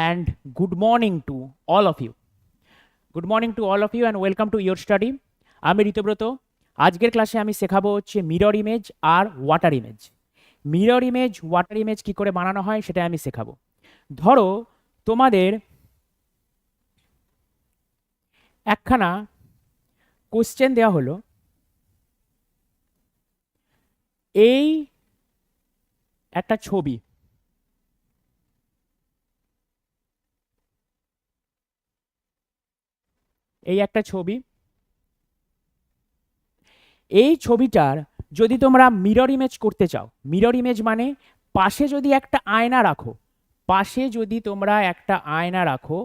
and good morning to all of you. Good morning to all of you and welcome to your study আমি ঋতব্রত। আজকের ক্লাসে আমি শেখাবো হচ্ছে মিরর ইমেজ আর water image mirror image water image কি করে বানানো হয় সেটা আমি শেখাবো। ধরো তোমাদের একখানা কোশ্চেন দেওয়া হলো। এই একটা ছবি এই একটা ছবি। এই ছবিটার যদি তোমরা মিরর ইমেজ করতে চাও মিরর ইমেজ মানে পাশে যদি একটা আয়না রাখো, পাশে যদি তোমরা একটা আয়না রাখো,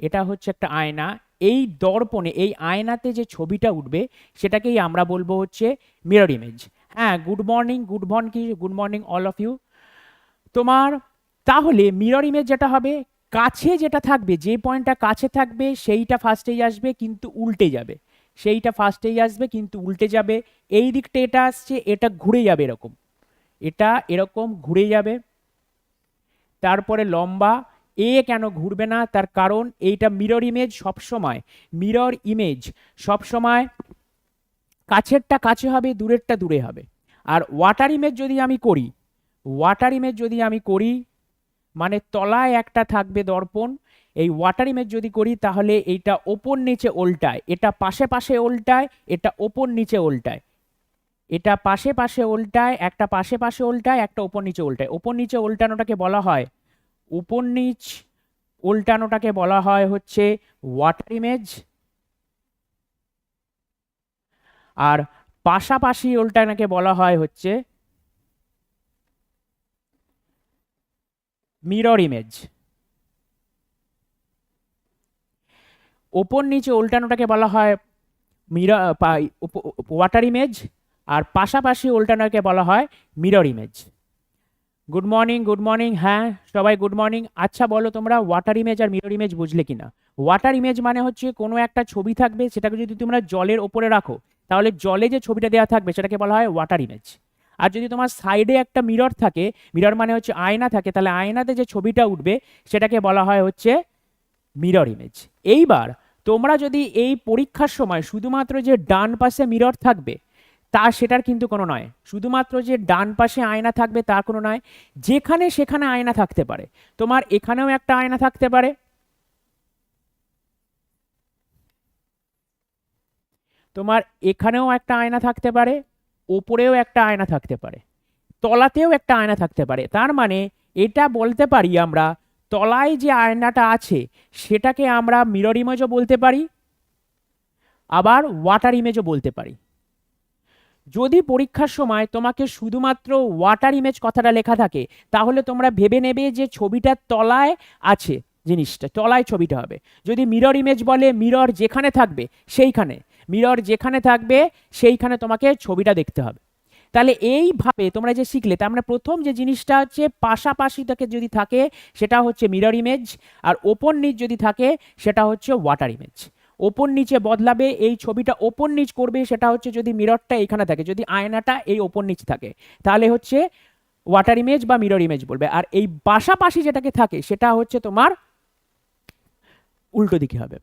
এটা হচ্ছে একটা আয়না। এই দর্পণে, এই আয়নাতে যে ছবিটা উঠবে, সেটাকেই আমরা বলব হচ্ছে মিরর ইমেজ হ্যাঁ গুড মর্নিং গুড মর্নিং কি good morning all of you তোমার, তাহলে মিরর ইমেজ যেটা হবে কাছে যেটা থাকবে, যে পয়েন্টটা কাছে থাকবে, সেইটা ফার্স্টেই আসবে, কিন্তু উল্টে যাবে। সেইটা ফার্স্টেই আসবে, কিন্তু উল্টে যাবে। এই দিকটা এটা আসছে, এটা ঘুরে যাবে এরকম। এটা এরকম ঘুরে যাবে। তারপরে লম্বা, এ কেন ঘুরবে না? তার কারণ এইটা মিরর ইমেজ সবসময় মিরর ইমেজ সবসময় কাছেরটা কাছে হবে, দূরেরটা দূরে হবে। আর ওয়াটার ইমেজ যদি আমি করি ওয়াটার ইমেজ যদি আমি করি মানে তলায় একটা থাকবে দর্পণ, এই ওয়াটার ইমেজ যদি করি তাহলে এইটা ওপর নিচে ওল্টায় এটা পাশে পাশে ওল্টায় এটা ওপর নিচে ওল্টায় এটা পাশে পাশে ওল্টায় একটা পাশে পাশে ওল্টায় একটা ওপর নিচে ওল্টায় ওপর নিচে ওল্টানোটাকে বলা হয়, উপর নিচ উল্টানোটাকে বলা হয় হচ্ছে ওয়াটার ইমেজ আর পাশাপাশি উল্টানোকে বলা হয় হচ্ছে মিরর ইমেজ ওপর নিচে উল্টানোটাকে বলা হয় মিরর ওয়াটার ইমেজ আর পাশাপাশি উল্টানোকে বলা হয় mirror image good morning good morning হ্যাঁ সবাই গুড মর্নিং আচ্ছা বলো তোমরা ওয়াটার ইমেজ আর মিরর ইমেজ বুঝলে কিনা? ওয়াটার ইমেজ মানে হচ্ছে কোনো একটা ছবি থাকবে, সেটাকে যদি তোমরা জলের ওপরে রাখো, তাহলে জলে যে ছবিটা দেওয়া থাকবে, সেটাকে বলা হয় ওয়াটার ইমেজ আর যদি তোমার সাইডে একটা মিরর থাকে মিরর মানে হচ্ছে আয়না থাকে, তাহলে আয়নাতে যে ছবিটা উঠবে, সেটাকে বলা হয় হচ্ছে মিরর ইমেজ এইবার তোমরা যদি এই পরীক্ষার সময় শুধুমাত্র যে ডান পাশে মিরর থাকবে, তা সেটার কিন্তু কোনো নয়। শুধুমাত্র যে ডান পাশে আয়না থাকবে, তার কোনো নয়। যেখানে সেখানে আয়না থাকতে পারে। তোমার এখানেও একটা আয়না থাকতে পারে। তোমার এখানেও একটা আয়না থাকতে পারে। ওপরেও একটা আয়না থাকতে পারে, তলাতেও একটা আয়না থাকতে পারে। তার মানে এটা বলতে পারি আমরা, তলায় যে আয়নাটা আছে, সেটাকে আমরা মিরর ইমেজও বলতে পারি, আবার ওয়াটার ইমেজও বলতে পারি। যদি পরীক্ষার সময় তোমাকে শুধুমাত্র ওয়াটার ইমেজ কথাটা লেখা থাকে, তাহলে তোমরা ভেবে নেবে যে ছবিটার তলায় আছে জিনিসটা, তলায় ছবিটা হবে। যদি মিরর ইমেজ বলে মিরর যেখানে থাকবে, সেইখানে। মিরর যেখানে থাকবে, সেইখানে তোমাকে ছবিটা দেখতে হবে। তাহলে এইভাবে তোমরা যে শিখলে, তার মানে প্রথম যে জিনিসটা হচ্ছে পাশাপাশি থেকে যদি থাকে, সেটা হচ্ছে মিরর ইমেজ আর ওপর নিচ যদি থাকে, সেটা হচ্ছে ওয়াটার ইমেজ ওপর নিচে বদলাবে, এই ছবিটা ওপর নিচ করবে, সেটা হচ্ছে যদি মিররটা এখানে থাকে, যদি আয়নাটা এই ওপর নিচ থাকে, তাহলে হচ্ছে ওয়াটার ইমেজ বা মিরর ইমেজ বলবে। আর এই পাশাপাশি যেটাকে থাকে, সেটা হচ্ছে তোমার উল্টো দিকে হবে।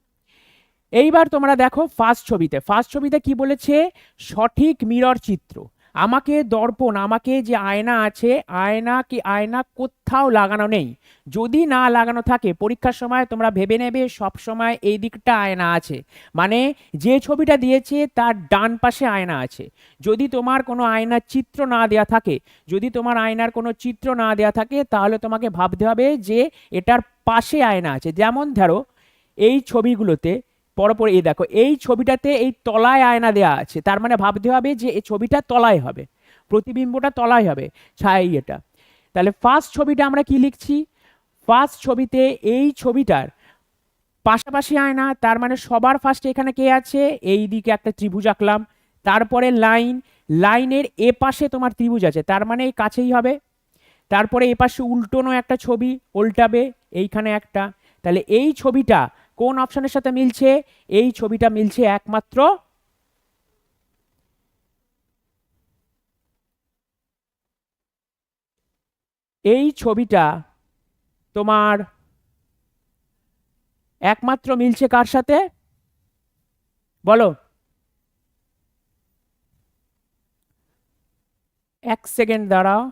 এইবার তোমরা দেখো ফার্স্ট ছবিতে। ফার্স্ট ছবিতে কি বলেছে? সঠিক মিরর চিত্র। আমাকে দর্পণ, আমাকে যে আয়না আছে, আয়না কি আয়না কোথাও লাগানো নেই। যদি না লাগানো থাকে, পরীক্ষার সময় তোমরা ভেবে নেবে সব সময় এই দিকটা আয়না আছে। মানে যে ছবিটা দিয়েছে তার ডান পাশে আয়না আছে। যদি তোমার কোনো আয়নার চিত্র না দেয়া থাকে, যদি তোমার আয়নার কোনো চিত্র না দেয়া থাকে, তাহলে তোমাকে ভাবতে হবে যে এটার পাশে আয়না আছে। যেমন ধরো, এই ছবিগুলোতে পরপর এই দেখো, এই ছবিটাতে এই তলায় আয়না দেওয়া আছে। তার মানে ভাবতে হবে যে এই ছবিটা তলায় হবে, প্রতিবিম্বটা তলায় হবে ছাই এটা তাহলে ফার্স্ট ছবিটা আমরা কি লিখছি? ফার্স্ট ছবিতে এই ছবিটার পাশাপাশি আয়না, তার মানে সবার ফার্স্টে এখানে কে আছে? এই দিকে একটা ত্রিভুজ আঁকলাম। তারপরে লাইন লাইনের এ পাশে তোমার ত্রিভুজ আছে, তার মানে এই কাছেই হবে। তারপরে এ পাশে উল্টোনো একটা ছবি উল্টাবে এইখানে একটা। তাহলে এই ছবিটা কোন অপশনের সাথে মিলছে? এই ছবিটা মিলছে একমাত্র এই ছবিটা তোমার একমাত্র মিলছে কার সাথে? বলো। এক সেকেন্ড, দাঁড়াও।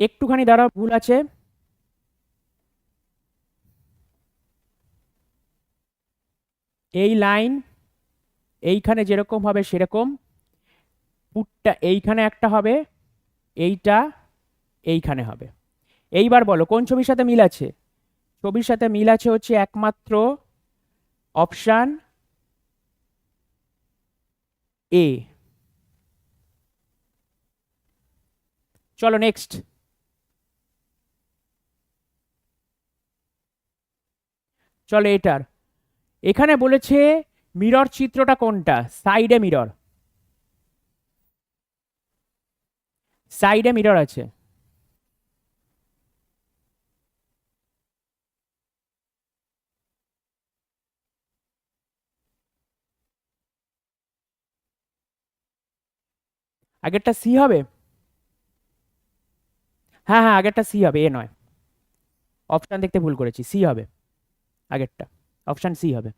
একটুখানি দাঁড়াও, ভুল আছে। এই লাইন এইখানে যেরকম হবে সেরকম, পুটটা এইখানে একটা হবে, এইটা এইখানে হবে। এইবার বলো, কোন ছবির সাথে মিল আছে? ছবির সাথে মিল আছে হচ্ছে একমাত্র অপশান এ। চলো নেক্সট চলো এটার। এখানে বলেছে মিরর চিত্রটা কোনটা? সাইডে মিরর সাইডে মিরর আছে। আগেরটা সি হবে? হ্যাঁ হ্যাঁ আগেরটা সি হবে, এ নয়। অপশান দেখতে ভুল করেছি সি হবে। আগেরটা। অপশান সি হবে।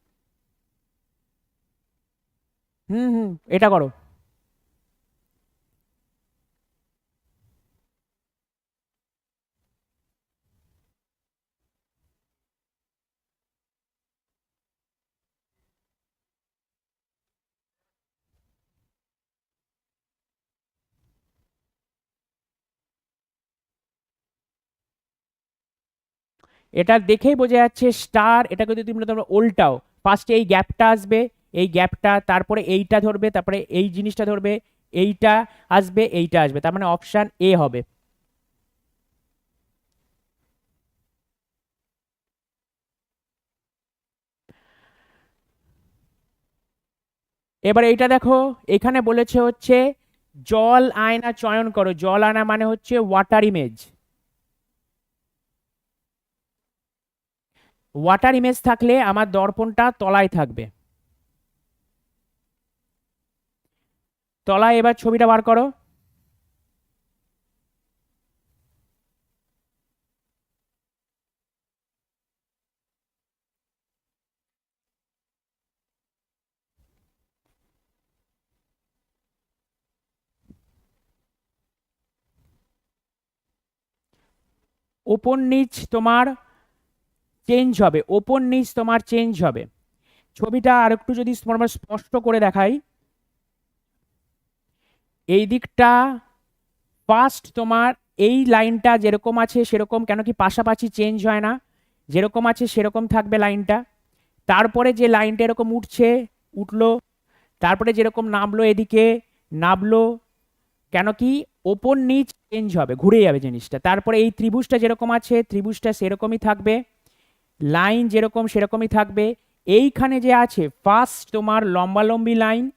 হুম হুম এটা করো। এটা দেখেই বোঝা যাচ্ছে স্টার এটাকে যদি তোমরা তোমরা উল্টাও ফার্স্টে এই গ্যাপটা আসবে, এই গ্যাপটা তারপরে এইটা ধরবে, তারপরে এই জিনিসটা ধরবে, এইটা আসবে এইটা আসবে, তার মানে অপশান এ হবে। এবার এইটা দেখো, এখানে বলেছে হচ্ছে, জল আয়না চয়ন করো, জল আয়না মানে হচ্ছে ওয়াটার ইমেজ ওয়াটার ইমেজ থাকলে আমার দর্পণটা তলায় থাকবে। তলায় এবার ছবিটা বার করো। ওপর নিচ তোমার চেঞ্জ হবে, ওপর নিচ তোমার চেঞ্জ হবে। ছবিটা আর একটু যদি আমরা স্পষ্ট করে দেখাই। এই দিকটা ফার্স্ট তোমার এই লাইনটা যেরকম আছে সেরকম, কেন কি পাশাপাশি চেঞ্জ হয় না? যেরকম আছে সেরকম থাকবে লাইনটা। তারপরে যে লাইনটা এরকম উঠছে, উঠল, তারপরে যেরকম নামলো এদিকে, নামলো, কেন কি ওপর নিচ চেঞ্জ হবে, ঘুরে যাবে জিনিসটা। তারপরে এই ত্রিভুজটা যেরকম আছে, ত্রিভুজটা সেরকমই থাকবে। লাইন যেরকম সেরকমই থাকবে। এইখানে যে আছে ফার্স্ট তোমার লম্বালম্বি লাইন,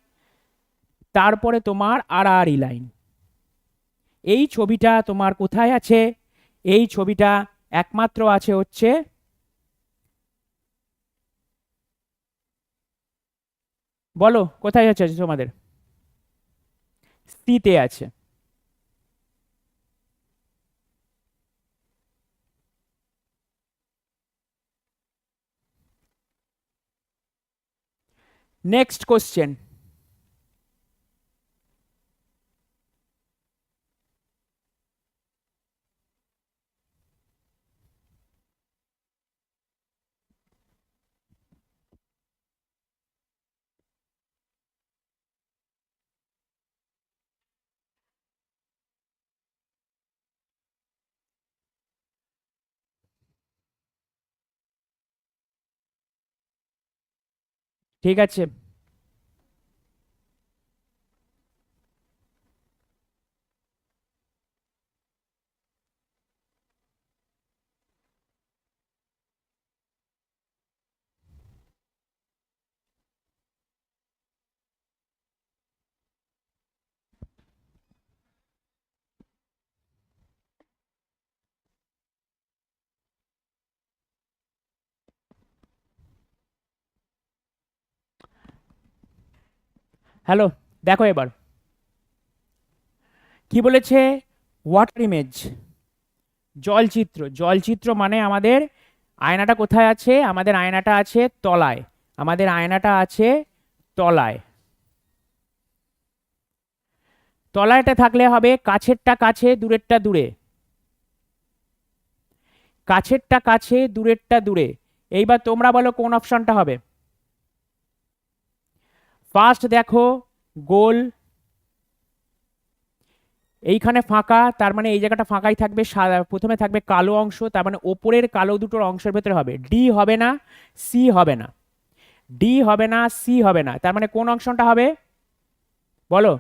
তারপরে তোমার আড়াআড়ি লাইন। এই ছবিটা তোমার কোথায় আছে? এই ছবিটা একমাত্র আছে হচ্ছে বলো, কোথায় আছে তোমাদের? স্থিতে আছে। নেক্সট কোশ্চেন ঠিক আছে। হ্যালো, দেখো এবার। কি বলেছে? Water image জলচিত্র। জলচিত্র মানে আমাদের আয়নাটা কোথায় আছে? আমাদের আয়নাটা আছে তলায়। আমাদের আয়নাটা আছে তলায়। তলায়টা থাকলে হবে কাছেরটা কাছে, দূরেরটা দূরে। কাছেরটা কাছে, দূরেরটা দূরে। এইবার তোমরা বলো কোন অপশনটা হবে? ফার্স্ট দেখো, গোল। এইখানে ফাঁকা, তার মানে এই জায়গাটা ফাঁকাই থাকবে সাদা- প্রথমে থাকবে কালো অংশ, তার মানে ওপরের কালো দুটোর অংশের ভেতরে হবে। ডি হবে না সি হবে না। ডি হবে না সি হবে না। তার মানে কোন অংশটা হবে? বলো।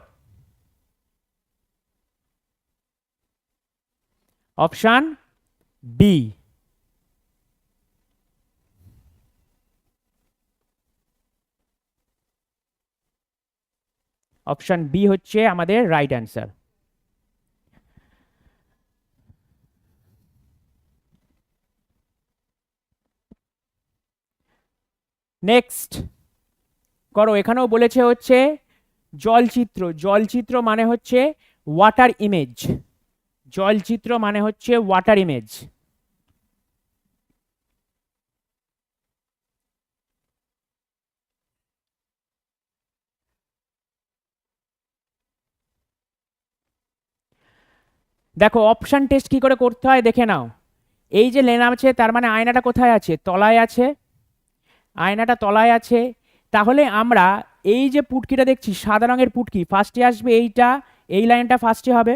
অপশান বি অপশান বি হচ্ছে আমাদের রাইট অ্যান্সার নেক্সট করো, এখানেও বলেছে হচ্ছে জলচিত্র। জলচিত্র মানে হচ্ছে ওয়াটার ইমেজ জলচিত্র মানে হচ্ছে ওয়াটার ইমেজ দেখো অপশান টেস্ট কি করে করতে হয় দেখে নাও। এই যে লেন আছে, তার মানে আয়নাটা কোথায় আছে? তলায় আছে। আয়নাটা তলায় আছে। তাহলে আমরা এই যে পুটকিটা দেখছি, সাদা রঙের পুটকি ফার্স্টে আসবে এইটা, এই লাইনটা ফার্স্টে হবে।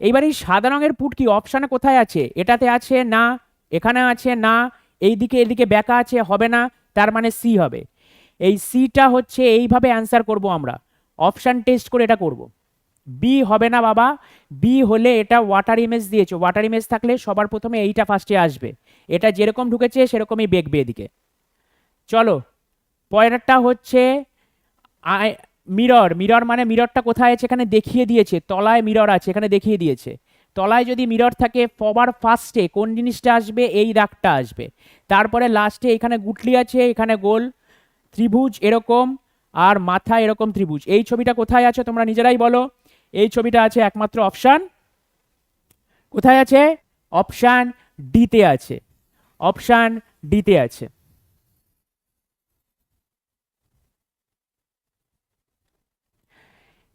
এইবার এই সাদা রঙের পুটকি অপশানে কোথায় আছে? এটাতে আছে না, এখানে আছে না এইদিকে এদিকে ব্যাকা আছে, হবে না, তার মানে সি হবে। এই সিটা হচ্ছে এইভাবে অ্যান্সার করব আমরা। অপশান টেস্ট করে এটা করব। বি হবে না বাবা বি হলে এটা ওয়াটার ইমেজ দিয়েছ। ওয়াটার ইমেজ থাকলে সবার প্রথমে এইটা ফার্স্টে আসবে। এটা যেরকম ঢুকেছে, সেরকমই বেগবে এদিকে। চলো, পরেরটা হচ্ছে মিরর মিরর মানে মিররটা কোথায় আছে? এখানে দেখিয়ে দিয়েছে, তলায় মিরর আছে, এখানে দেখিয়ে দিয়েছে। তলায় যদি মিরর থাকে সবার ফার্স্টে কোন জিনিসটা আসবে? এই দাগটা আসবে। তারপরে লাস্টে এখানে গুটলি আছে, এখানে গোল, ত্রিভুজ এরকম, আর মাথা এরকম ত্রিভুজ। এই ছবিটা কোথায় আছে তোমরা নিজেরাই বলো। এই ছবিটা আছে একমাত্র অপশান কোথায় আছে? অপশান ডিতে আছে। অপশান ডিতে আছে।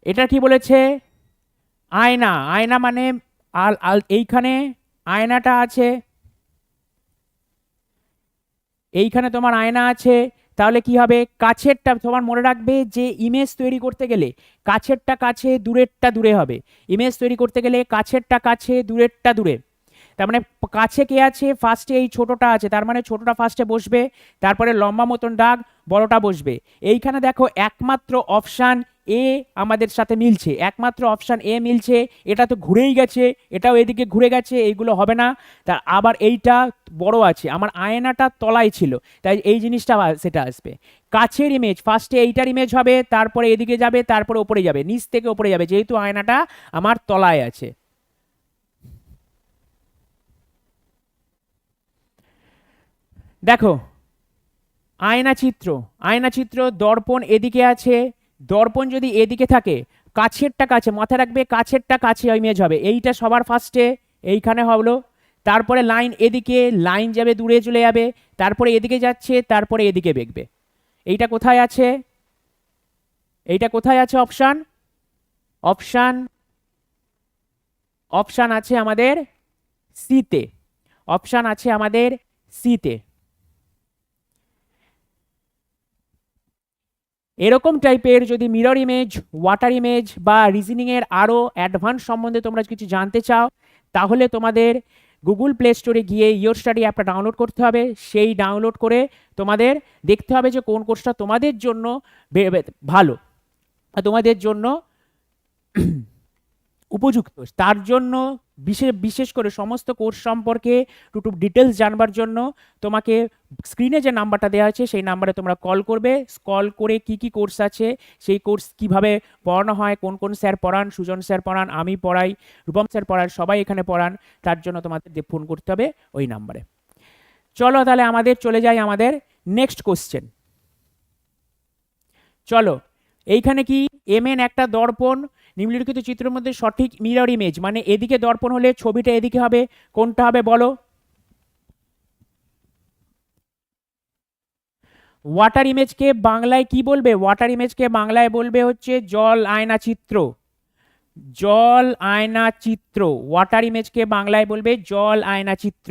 এটা কি বলেছে? আয়না। আয়না মানে আল আল, এইখানে আয়নাটা আছে। এইখানে তোমার আয়না আছে। তাহলে কি হবে? কাছেরটা তোমার মনে রাখবে যে ইমেজ তৈরি করতে গেলে কাছেরটা কাছে, দূরেরটা দূরে হবে। ইমেজ তৈরি করতে গেলে কাছেরটা কাছে, দূরেরটা দূরে। তার মানে কাছে কে আছে? ফার্স্টে এই ছোটটা আছে। তার মানে ছোটটা ফার্স্টে বসবে, তারপরে লম্বা মতন দাগ, বড়টা বসবে। এইখানে দেখো একমাত্র অপশান এ আমাদের সাথে মিলছে, একমাত্র অপশান এ মিলছে, এটা তো ঘুরেই গেছে, এটাও এদিকে ঘুরে গেছে, এইগুলো হবে না। তার আবার এইটা বড় আছে, আমার আয়নাটা তলায় ছিল, তাই এই জিনিসটা সেটা আসবে। কাছের ইমেজ ফার্স্টে এইটার ইমেজ হবে, তারপরে এদিকে যাবে, তারপরে ওপরে যাবে, নিচ থেকে ওপরে যাবে, যেহেতু আয়নাটা আমার তলায় আছে। দেখো আয়না চিত্র আয়না চিত্র দর্পণ এদিকে আছে দর্পণ যদি এদিকে থাকে, কাছেরটা কাছে, মাথায় রাখবে, কাছেরটা কাছে ইমেজ হবে। এইটা সবার ফার্স্টে এইখানে হলো। তারপরে লাইন এদিকে লাইন যাবে, দূরে চলে যাবে, তারপরে এদিকে যাচ্ছে, তারপরে এদিকে বেগবে এইটা কোথায় আছে? এইটা কোথায় আছে অপশান অপশান অপশান আছে আমাদের সিতে অপশান আছে আমাদের সিতে এরকম টাইপের যদি মিরর ইমেজ ওয়াটার ইমেজ বা রিজনিংয়ের আরও অ্যাডভান্স সম্বন্ধে তোমরা কিছু জানতে চাও, তাহলে তোমাদের গুগল প্লে স্টোরে গিয়ে ইয়োর স্টাডি অ্যাপটা ডাউনলোড করতে হবে। সেই ডাউনলোড করে তোমাদের দেখতে হবে যে কোন কোর্সটা তোমাদের জন্য ভালো তোমাদের জন্য উপযুক্ত। তার জন্য বিশেষ বিশেষ করে সমস্ত কোর্স সম্পর্কে টুটু ডিটেলস জানবার জন্য তোমাকে স্ক্রিনে যে নাম্বারটা দেওয়া আছে, সেই নাম্বারে তোমরা কল করবে। কল করে কি কি কোর্স আছে, সেই কোর্স কীভাবে পড়ানো হয়, কোন কোন স্যার পড়ান, সুজন স্যার পড়ান, আমি পড়াই, রূপম স্যার পড়ান, সবাই এখানে পড়ান, তার জন্য তোমাদের ফোন করতে হবে ওই নাম্বারে চলো তাহলে আমাদের চলে যাই আমাদের নেক্সট কোশ্চেন চলো, এইখানে কি এম এন একটা দর্পণ নিম্নলিখিত চিত্রের মধ্যে সঠিক মিরর ইমেজ মানে এদিকে দর্পণ হলে ছবিটা এদিকে হবে, কোনটা হবে বলো? ওয়াটার ইমেজকে বাংলায় কি বলবে? ওয়াটার ইমেজকে বাংলায় বলবে হচ্ছে জল আয়না চিত্র। জল আয়না চিত্র। ওয়াটার ইমেজকে বাংলায় বলবে জল আয়না চিত্র।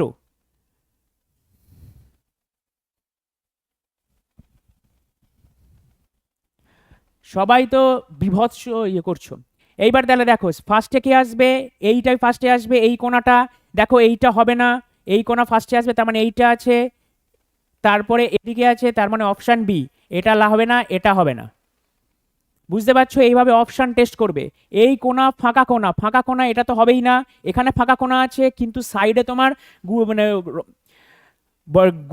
সবাই তো বিভৎস ইয়ে করছ। এইবার তাহলে দেখো ফার্স্টে কে আসবে? এইটাই ফার্স্টে আসবে, এই কোণাটা। দেখো, এইটা হবে না, এই কোণা ফার্স্টে আসবে, তার মানে এইটা আছে। তারপরে এদিকে আছে, তার মানে অপশান বি এটা হবে না, এটা হবে না। বুঝতে পারছ? এইভাবে অপশান টেস্ট করবে। এই কোণা ফাঁকা কোনা ফাঁকা কোনা এটা তো হবেই না। এখানে ফাঁকা কোনা আছে, কিন্তু সাইডে তোমার মানে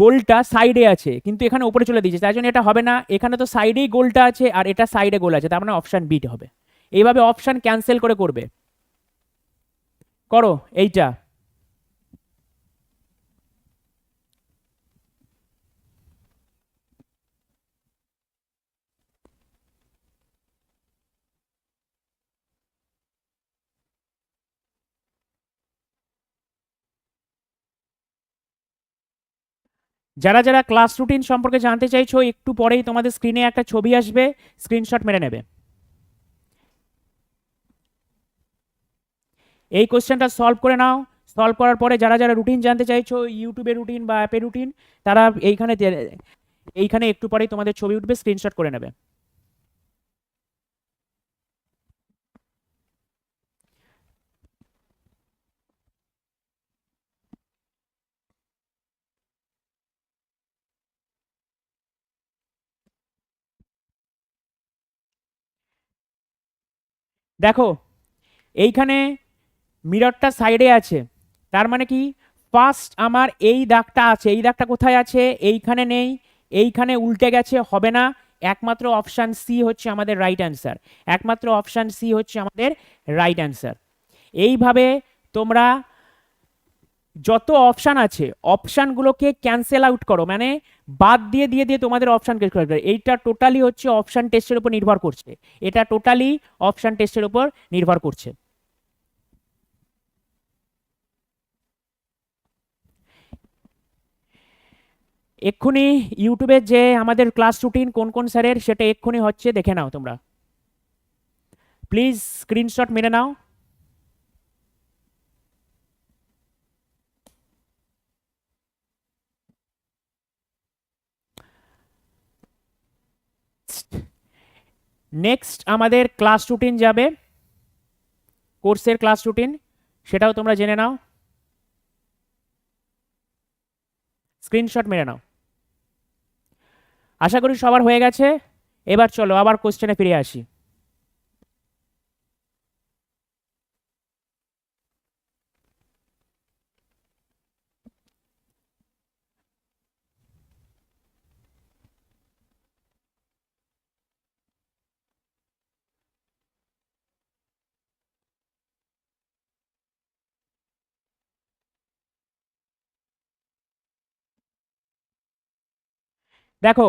গোলটা সাইডে আছে, কিন্তু এখানে উপরে চলে দিয়েছে তাই জন্য এটা হবে না। এখানে তো সাইডেই গোলটা আছে, আর এটা সাইডে গোল আছে, তার মানে অপশান বিট হবে। এইভাবে অপশান ক্যান্সেল করে করবে। করো, এইটা। যারা যারা ক্লাস রুটিন সম্পর্কে জানতে চাইছো, একটু পরেই তোমাদের স্ক্রিনে একটা ছবি আসবে স্ক্রিনশট মেরে নেবে। এই কোশ্চেনটা সলভ করে নাও। সলভ করার পরে যারা যারা রুটিন জানতে চাইছো ইউটিউবে রুটিন বা অ্যাপে রুটিন তারা এইখানে এইখানে একটু পরেই তোমাদের ছবি উঠবে স্ক্রিনশট করে নেবে। দেখো, এইখানে মিররটা সাইডে আছে। তার মানে কি? ফার্স্ট আমার এই দাগটা আছে। এই দাগটা কোথায় আছে? এইখানে নেই। এইখানে উল্টে গেছে, হবে না। একমাত্র অপশান সি হচ্ছে আমাদের রাইট অ্যান্সার একমাত্র অপশান সি হচ্ছে আমাদের রাইট অ্যান্সার এইভাবে তোমরা যত অপশান আছে অপশানগুলোকে ক্যান্সেল আউট করো। মানে বাদ দিয়ে দিয়ে দিয়ে তোমাদের অপশান করবে এইটা টোটালি হচ্ছে অপশান টেস্টের উপর নির্ভর করছে। এটা টোটালি অপশান টেস্টের উপর নির্ভর করছে। এক্ষুনি ইউটিউবে যে আমাদের ক্লাস রুটিন কোন কোন স্যারের, সেটা এক্ষুনি হচ্ছে দেখে নাও তোমরা। প্লিজ স্ক্রিনশট মেরে নাও। নেক্সট আমাদের ক্লাস রুটিন যাবে। কোর্সের ক্লাস রুটিন সেটাও তোমরা জেনে নাও। স্ক্রিনশট মেরে নাও। আশা করি সবার হয়ে গেছে। এবার চলো আবার কোশ্চেনে ফিরে আসি। দেখো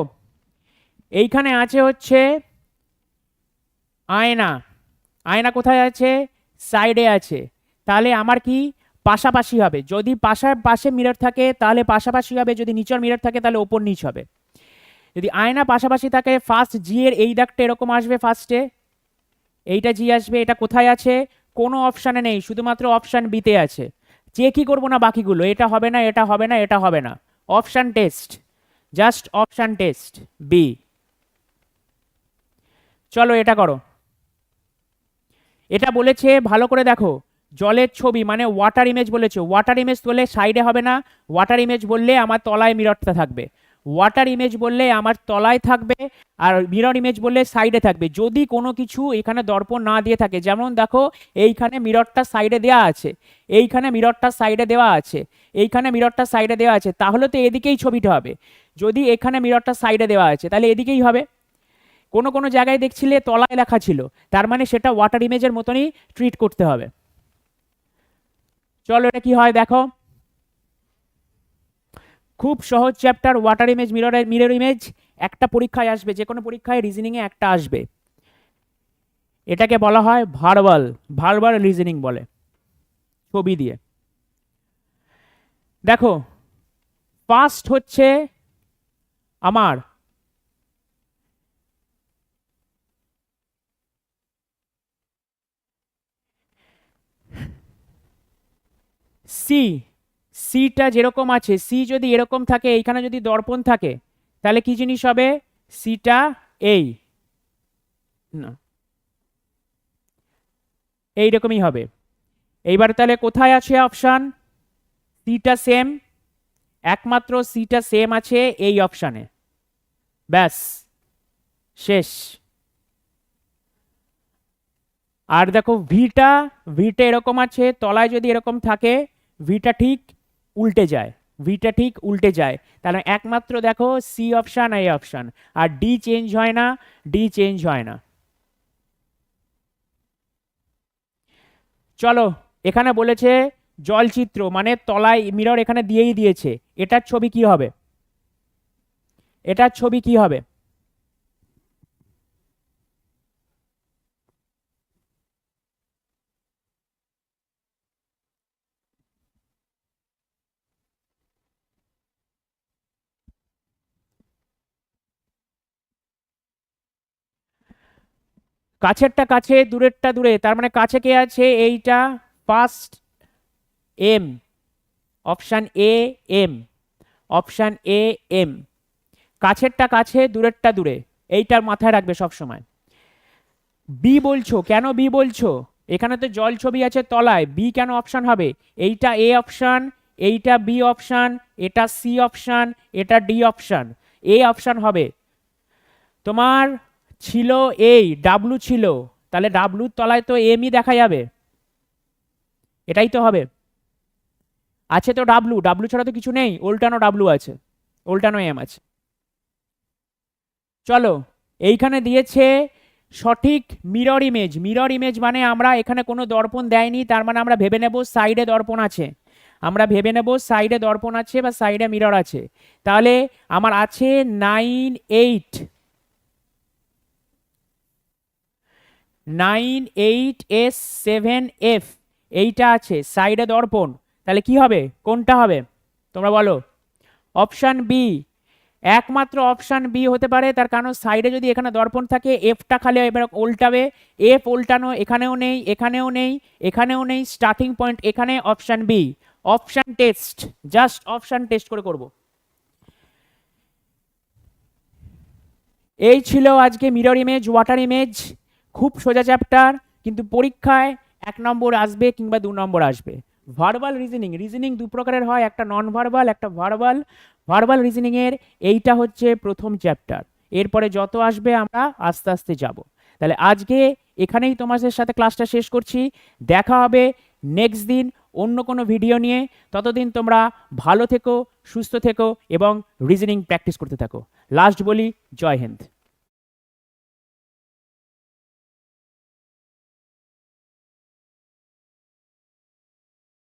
এইখানে আছে হচ্ছে আয়না। আয়না কোথায় আছে? সাইডে আছে। তাহলে আমার কি পাশাপাশি হবে? যদি পাশা পাশে মিরর থাকে, তাহলে পাশাপাশি হবে। যদি নিচের মিরর থাকে, তাহলে ওপর নিচ হবে। যদি আয়না পাশাপাশি থাকে ফার্স্ট জি এর এই দাগটা এরকম আসবে ফার্স্টে এইটা জি আসবে, এটা কোথায় আছে? কোনো অপশানে নেই, শুধুমাত্র অপশান বিতে আছে। চেকই করব না বাকিগুলো? এটা হবে না, এটা হবে না, এটা হবে না। Option test just option test B চলো এটা করো। এটা বলেছে, ভালো করে দেখো, জলের ছবি মানে ওয়াটার ইমেজ বলেছে। ওয়াটার ইমেজ বললে সাইডে হবে না ওয়াটার ইমেজ বললে আমার তলায় মিররটা থাকবে। ওয়াটার ইমেজ বললে আমার তলায় থাকবে, আর মিরর ইমেজ বললে সাইডে থাকবে। যদি কোনো কিছু এখানে দর্পণ না দিয়ে থাকে, যেমন দেখো, এইখানে মিররটা সাইডে দেওয়া আছে, এইখানে মিররটা সাইডে দেওয়া আছে, এইখানে মিররটা সাইডে দেওয়া আছে, তাহলে তো এদিকেই ছবিটা হবে। যদি এখানে মিররটা সাইডে দেওয়া আছে, তাহলে এদিকেই হবে। কোনো কোনো জায়গায় দেখছিলে তলায় লেখা ছিল। তার মানে সেটা ওয়াটার ইমেজের মতনই ট্রিট করতে হবে। চলো এটা কি হয় দেখো। খুব সহজ chapter water image mirror mirror image একটা পরীক্ষায় আসবে, যে কোনো পরীক্ষায় রিজনিংয়ে একটা আসবে। এটাকে বলা হয় ভার্বাল ভার্বাল রিজনিং বলে, ছবি দিয়ে। দেখো ফার্স্ট হচ্ছে আমার সি সিটা যেরকম আছে সি যদি এরকম থাকে, এইখানে যদি দর্পণ থাকে, তাহলে কি জিনিস হবে? সিটা এই। না। এইরকমই হবে। এইবার তাহলে কোথায় আছে অপশান সিটা সেম একমাত্র সিটা সেম আছে এই অপশানে ব্যাস। শেষ। আর দেখো ভিটা ভিটা এরকম আছে, তলায় যদি এরকম থাকে ভিটা ঠিক উল্টে যায়, ভিটা ঠিক উল্টে যায়। তাহলে একমাত্র দেখো সি অপশান এই অপশান। আর ডি চেঞ্জ হয় না, ডি চেঞ্জ হয় না। চলো, এখানে বলেছে জলচিত্র মানে তলায় মিরর এখানে দিয়েই দিয়েছে। এটার ছবি কি হবে? এটার ছবি কি হবে? কাছেরটা কাছে, দূরেরটা দূরে। তার মানে কাছে কে আছে? এইটা first M option A M option A M কাছেরটা কাছে, দূরেরটা দূরে। এইটার মাথায় রাখবে সব সময় বি বলছো? কেন বি বলছো? এখানে তো জল ছবি আছে তলায়। বি কেন অপশান হবে? এইটা এ অপশান এইটা বি অপশান এটা সি অপশান এটা ডি অপশান এ অপশান হবে তোমার ছিল এই ডাব্লু ছিল। তাহলে ডাব্লুর তলায় তো এমই দেখা যাবে। এটাই তো হবে। আছে তো ডাব্লু ডাব্লু ছাড়া তো কিছু নেই। উল্টানো ডাব্লু আছে। উল্টানো এম আছে। চলো, এইখানে দিয়েছে সঠিক মিরর ইমেজ মিরর ইমেজ মানে আমরা এখানে কোনো দর্পণ দেয়নি। তার মানে আমরা ভেবে নেব সাইডে দর্পণ আছে। আমরা ভেবে নেব সাইডে দর্পণ আছে বা সাইডে মিরর আছে। তাহলে আমার আছে nine eight nine eight S seven F, এইটা আছে সাইডে দর্পণ। তাহলে কি হবে? কোনটা হবে? তোমরা বলো। অপশান বি, একমাত্র অপশান বি হতে পারে, তার কারণ সাইডে যদি এখানে দর্পণ থাকে এফটা খালি এবার উল্টাবে। এফ উল্টানো এখানেও নেই এখানেও নেই এখানেও নেই স্টার্টিং পয়েন্ট এখানে, option B. Option test just option test করে করব। এই ছিল আজকে মিরর ইমেজ ওয়াটার ইমেজ খুব সোজা চ্যাপ্টার কিন্তু পরীক্ষায় এক নম্বর আসবে কিংবা দু নম্বর আসবে। ভার্বাল রিজনিং রিজনিং দু প্রকারের হয়, একটা নন ভার্বাল একটা ভার্বাল ভার্বাল রিজনিংয়ের এইটা হচ্ছে প্রথম চ্যাপ্টার এরপরে যত আসবে আমরা আস্তে আস্তে যাব। তাহলে আজকে এখানেই তোমাদের সাথে ক্লাসটা শেষ করছি। দেখা হবে নেক্সট দিন অন্য কোনো ভিডিও নিয়ে। ততদিন তোমরা ভালো থেকো, সুস্থ থেকো এবং রিজনিং প্র্যাকটিস করতে থাকো। লাস্ট বলি, জয় হিন্দ।